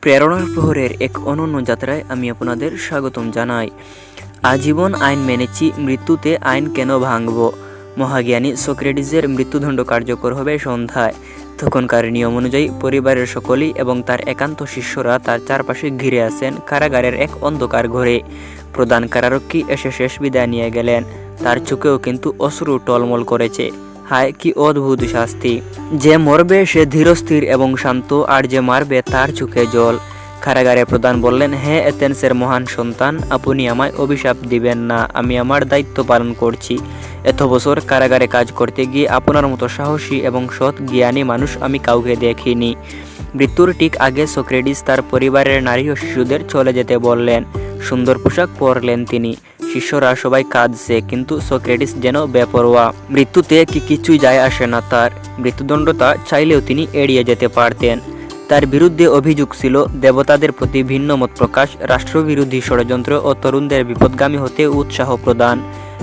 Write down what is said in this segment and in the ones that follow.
প্রেরণার প্রহরের এক অনন্য যাত্রায় আমি আপনাদের স্বাগতম জানাই। আজীবন আইন মেনেছি, মৃত্যুতে আইন কেন ভাঙব? মহাজ্ঞানী সক্রেটিসের মৃত্যুদণ্ড কার্যকর হবে সন্ধ্যায়। তখনকার নিয়ম অনুযায়ী পরিবারের সকলেই এবং তার একান্ত শিষ্যরা তার চারপাশে ঘিরে আসেন কারাগারের এক অন্ধকার ঘরে। প্রধান কারারক্ষী এসে শেষ বিদায় নিয়ে গেলেন। তার চোখেও কিন্তু অশ্রু টলমল করেছে। হায়, কি অদ্ভুত শাস্তি। যে মরবে, সে ধীরস্থির এবং শান্ত, আর যে মারবে, তার চোখে জল। কারাগারে প্রধান বললেন, হে এথেন্সের মহান সন্তান, আপনি আমায় অভিশাপ দিবেন না, আমি আমার দায়িত্ব পালন করছি। এত বছর কারাগারে কাজ করতে গিয়ে আপনার মতো সাহসী এবং সৎ জ্ঞানী মানুষ আমি কাউকে দেখিনি। মৃত্যুর ঠিক আগে সক্রেটিস তার পরিবারের নারী ও শিশুদের চলে যেতে বললেন। সুন্দর পোশাক পরলেন তিনি। শিষ্যরা সবাই কাঁদছে, কিন্তু সক্রেটিস যেন বেপরোয়া। মৃত্যুতে কি কিছুই যায় আসে না তার। মৃত্যুদণ্ডতা চাইলেও তিনি এড়িয়ে যেতে পারতেন। তার বিরুদ্ধে অভিযোগ ছিল, দেবতাদের প্রতি ভিন্ন মত প্রকাশ, রাষ্ট্রবিরোধী ষড়যন্ত্র ও তরুণদের বিপদগামী হতে উৎসাহ প্রদান।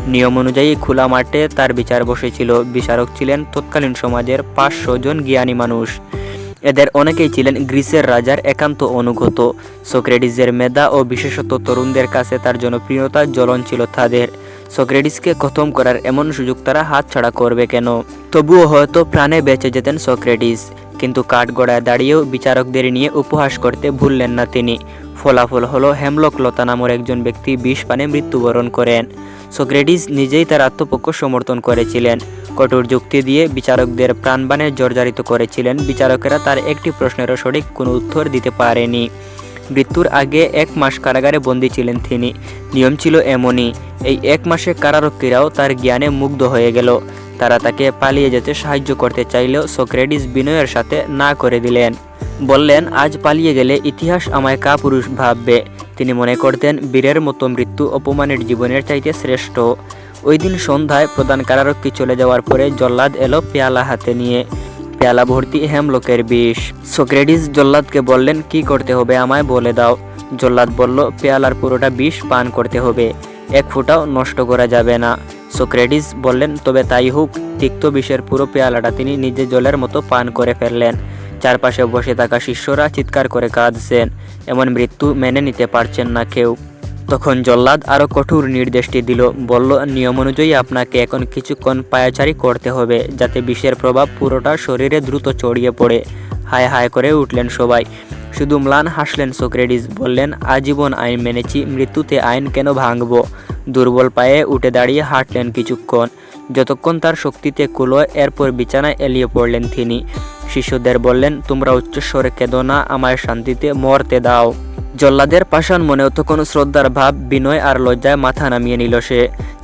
নিয়ম অনুযায়ী খোলা মাঠে তার বিচার বসেছিল। বিচারক ছিলেন তৎকালীন সমাজের পাঁচশো জন জ্ঞানী মানুষ। এদের অনেকেই ছিলেন গ্রিসের রাজার একান্ত অনুগত। সোক্রেটিসের মেধা ও বিশেষত তরুণদের কাছে তার জনপ্রিয়তা জ্বলন ছিল তাদের। সক্রেটিসকে খতম করার এমন সুযোগ তারা হাতছাড়া করবে কেন? তবুও হয়তো প্রাণে বেঁচে যেতেন সক্রেটিস, কিন্তু কাঠগড়ায় দাঁড়িয়েও বিচারকদের নিয়ে উপহাস করতে ভুললেন না তিনি। ফলাফল হলো হেমলক লতা নামর একজন ব্যক্তি বিষ পানে মৃত্যুবরণ করেন। সক্রেটিস নিজেই তার আত্মপক্ষ সমর্থন করেছিলেন। কঠোর যুক্তি দিয়ে বিচারকদের প্রাণবাণে জর্জরিত করেছিলেন। বিচারকেরা তার একটি প্রশ্নেরও সঠিক কোনো উত্তর দিতে পারেনি। মৃত্যুর আগে এক মাস কারাগারে বন্দী ছিলেন তিনি। নিয়ম ছিল এমনই। এই এক মাসে কারারক্ষীরাও তার জ্ঞানে মুগ্ধ হয়ে গেল। তারা তাকে পালিয়ে যেতে সাহায্য করতে চাইলেও সক্রেটিস বিনয়ের সাথে না করে দিলেন। বললেন, আজ পালিয়ে গেলে ইতিহাস আমায় কাপুরুষ ভাববে। তিনি মনে করতেন, বীরের মতো মৃত্যু অপমানের জীবনের চাইতে শ্রেষ্ঠ। ওই দিন সন্ধ্যায় প্রধান কারারক্ষী চলে যাওয়ার পরে জল্লাদ এলো পেয়ালা হাতে নিয়ে। পেয়ালা ভর্তি হেমলোকের বিষ। সক্রেটিস জল্লাদকে বললেন, কি করতে হবে আমায় বলে দাও। জল্লাদ বলল, পেয়ালার পুরোটা বিষ পান করতে হবে। এক ফোঁটাও নষ্ট করা যাবে না। সোক্রেটিস বললেন, তবে তাই হোক, তিক্ত বিষের পুরো পেয়ালাটা তিনি নিজে জলের মতো পান করে ফেললেন। চারপাশে বসে থাকা শিষ্যরা চিৎকার করে কাঁদছেন। এমন মৃত্যু মেনে নিতে পারছেন না কেউ। তখন জল্লাদ আরও কঠোর নির্দেশটি দিল, বলল, নিয়ম অনুযায়ী আপনাকে এখন কিছুক্ষণ পায়াচারি করতে হবে, যাতে বিষের প্রভাব পুরোটা শরীরে দ্রুত ছড়িয়ে পড়ে। হায় হায় করে উঠলেন সবাই। শুধু ম্লান হাসলেন সোক্রেটিস, বললেন, আজীবন আইন মেনেছি, মৃত্যুতে আইন কেন ভাঙব? দুর্বল পায়ে উঠে দাঁড়িয়ে হাঁটলেন কিছুক্ষণ। যতক্ষণ তার শক্তিতে কুলোয় এরপর বিছানায় এলিয়ে পড়লেন তিনি। শিশুদের বললেন, তোমরা উচ্চস্বরে কেঁদো না, আমায় শান্তিতে মরতে দাও। জল্লাদের পাষাণ মনেও তখন শ্রদ্ধার ভাব, বিনয় আর লজ্জায় মাথা নামিয়ে নিল সে।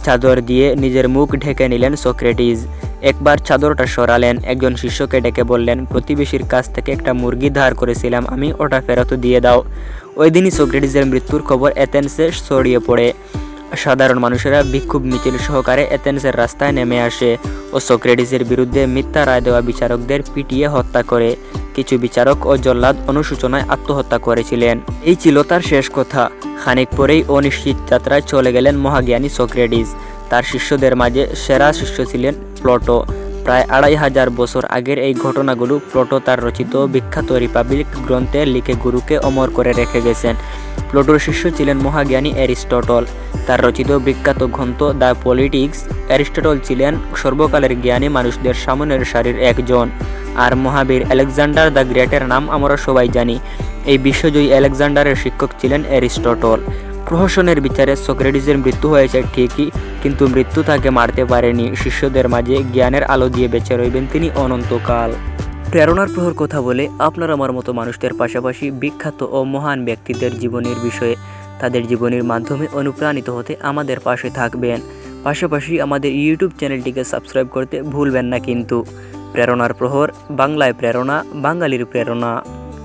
চাদর দিয়ে নিজের মুখ ঢেকে নিলেন সক্রেটিস। একবার চাদরটা সরালেন, একজন শিষ্যকে ডেকে বললেন, প্রতিবেশীর কাছ থেকে একটা মুরগি ধার করেছিলাম, আমি ওটা ফেরত দিয়ে দাও। ওই দিনই সক্রেটিসের মৃত্যুর খবর এথেন্সে ছড়িয়ে পড়ে। সাধারণ মানুষেরা বিক্ষোভ মিছিল সহকারে এথেন্সের রাস্তায় নেমে আসে ও সক্রেটিসের বিরুদ্ধে মিথ্যা রায় দেওয়া বিচারকদের পিটিয়ে হত্যা করে। কিছু বিচারক ও জল্লাদ অনুশোচনায় আত্মহত্যা করেছিলেন। এই ছিল তার শেষ কথা। খানিক পরেই অনিশ্চিত যাত্রায় চলে গেলেন মহাজ্ঞানী সক্রেটিস। তার শিষ্যদের মাঝে সেরা শিষ্য ছিলেন প্লটো। প্রায় আড়াই হাজার বছর আগের এই ঘটনাগুলো প্লটো তার রচিত বিখ্যাত রিপাবলিক গ্রন্থে লিখে গুরুকে অমর করে রেখে গেছেন। প্লটোর শিষ্য ছিলেন মহাজ্ঞানী অ্যারিস্টটল। তার রচিত বিখ্যাত গ্রন্থ দ্য পলিটিক্স, অ্যারিস্টটল ছিলেন সর্বকালের জ্ঞানী মানুষদের সামনের সারির একজন। আর মহাবীর আলেকজান্ডার দ্য গ্রেটের নাম আমরা সবাই জানি। এই বিশ্বজয়ী আলেকজান্ডারের শিক্ষক ছিলেন অ্যারিস্টটল। প্রহসনের বিচারে সক্রেটিসের মৃত্যু হয়েছে ঠিকই, কিন্তু মৃত্যু তাকে মারতে পারেনি। শিষ্যদের মাঝে জ্ঞানের আলো দিয়ে বেঁচে রইবেন তিনি অনন্তকাল। প্রেরণার প্রহর কথা বলে, আপনার আমার মতো মানুষদের পাশাপাশি বিখ্যাত ও মহান ব্যক্তিদের জীবনের বিষয়ে, তাদের জীবনের মাধ্যমে অনুপ্রাণিত হতে আমাদের পাশে থাকবেন। পাশাপাশি আমাদের ইউটিউব চ্যানেলটিকে সাবস্ক্রাইব করতে ভুলবেন না কিন্তু। প্রেরণার প্রহর, বাংলায় প্রেরণা, বাঙালির প্রেরণা।